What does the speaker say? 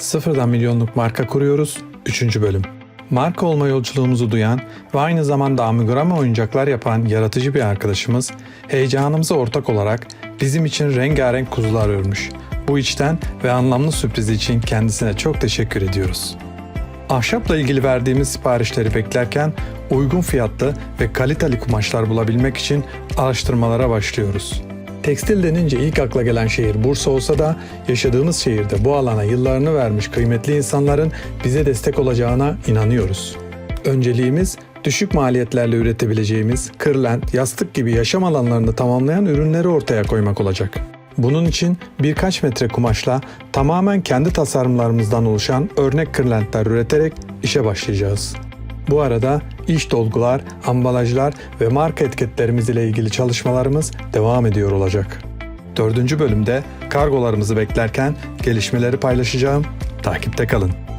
Sıfırdan milyonluk marka kuruyoruz 3. bölüm. Marka olma yolculuğumuzu duyan ve aynı zamanda amigurumi oyuncaklar yapan yaratıcı bir arkadaşımız heyecanımıza ortak olarak bizim için rengarenk kuzular örmüş. Bu içten ve anlamlı sürprizi için kendisine çok teşekkür ediyoruz. Ahşapla ilgili verdiğimiz siparişleri beklerken uygun fiyatlı ve kaliteli kumaşlar bulabilmek için araştırmalara başlıyoruz. Tekstil denince ilk akla gelen şehir Bursa olsa da yaşadığımız şehirde bu alana yıllarını vermiş kıymetli insanların bize destek olacağına inanıyoruz. Önceliğimiz düşük maliyetlerle üretebileceğimiz kırlent, yastık gibi yaşam alanlarını tamamlayan ürünleri ortaya koymak olacak. Bunun için birkaç metre kumaşla tamamen kendi tasarımlarımızdan oluşan örnek kırlentler üreterek işe başlayacağız. Bu arada iş dolgular, ambalajlar ve marka etiketlerimiz ile ilgili çalışmalarımız devam ediyor olacak. Dördüncü bölümde kargolarımızı beklerken gelişmeleri paylaşacağım. Takipte kalın.